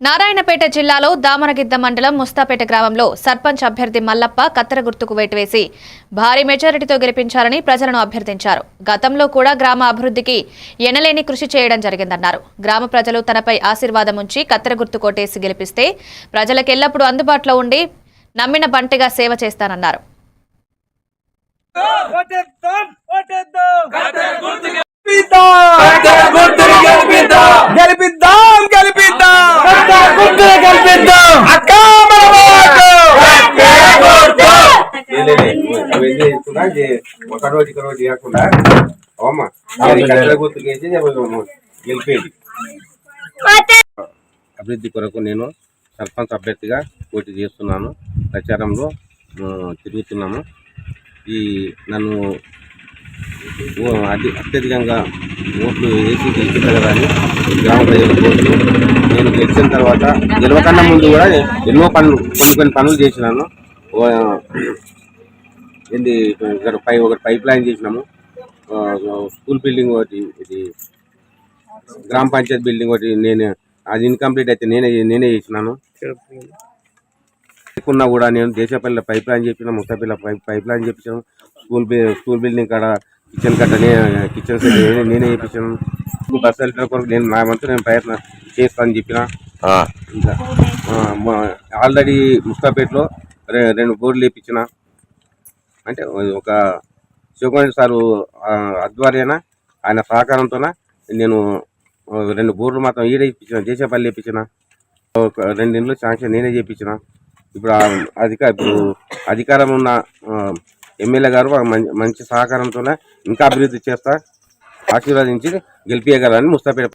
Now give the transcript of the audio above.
నారాయణపేట జిల్లాలో దామరగిద్ద మండలం ముస్తాపేట గ్రామంలో సర్పంచ్ అభ్యర్థి మల్లప్ప కత్తెర గుర్తుకు వేటు వేసి భారీ మెజారిటీతో గెలిపించారని ప్రజలను అభ్యర్థించారు. గతంలో కూడా గ్రామ అభివృద్ధికి ఎనలేని కృషి చేయడం జరిగిందన్నారు. గ్రామ ప్రజలు తనపై ఆశీర్వాదం ఉంచి కత్తెర గుర్తు కొట్టేసి గెలిపిస్తే ప్రజలకెల్లప్పుడూ అందుబాటులో ఉండి నమ్మిన బంటిగా సేవ చేస్తానన్నారు. అవన్నీ ఒక రోజు ఇక రోజు అవమ్మ కట్టెల గెలిపేది అభివృద్ధి కొరకు నేను సర్పంచ్ అభ్యర్థిగా పోటీ చేస్తున్నాను. ప్రచారంలో తిరుగుతున్నాము ఈ నన్ను అతి అత్యధికంగా ఓట్లు వేసి గెలిపించగలని గ్రామ ప్రజల కోరుతూ నేను గెలిచిన తర్వాత గెలవకన్నా ముందు కూడా ఎన్నో పనులు కొన్ని కొన్ని పనులు చేసినాను. ఏంది ఇక్కడ పై ఒకటి పైప్ లైన్ చేసినాము. స్కూల్ బిల్డింగ్ ఒకటి ఇది గ్రామ పంచాయత్ బిల్డింగ్ ఒకటి నేను అది ఇన్కంప్లీట్ అయితే నేనే నేనే చేసినాను. లేకున్నా కూడా నేను దేశపల్లి పైప్ లైన్ చెప్పిన ముత్తపల్లి పైప్ పైప్ లైన్ చెప్పించాను స్కూల్ స్కూల్ బిల్డింగ్ కాడ కిచెన్ కట్ట కిచెన్ సెట్ నేనే చేయించాను బస్ వెళ్ళిన కొరకు నేను నా వంతు నేను ప్రయత్నం చేస్తానని చెప్పిన. ఇంకా ఆల్రెడీ ముస్తాపేటలో రెండు బోర్డులు వేయించిన అంటే ఒక శివకుమార్ సారు ఆ, ఆధ్వర్యాన ఆయన సహకారంతో నేను రెండు బోర్లు మాత్రం ఈడే ఇప్పించిన దేశపల్లి ఇప్పించిన. ఒక రెండు ఇండ్లు శాంక్షన్ నేనే చేయించిన ఇప్పుడు ఆ అధిక ఇప్పుడు అధికారం ఉన్న ఎమ్మెల్యే గారు మంచి సహకారంతో ఇంకా అభివృద్ధి చేస్తా ఆశీర్వదించి గెలిపించగలని ముస్తాపేట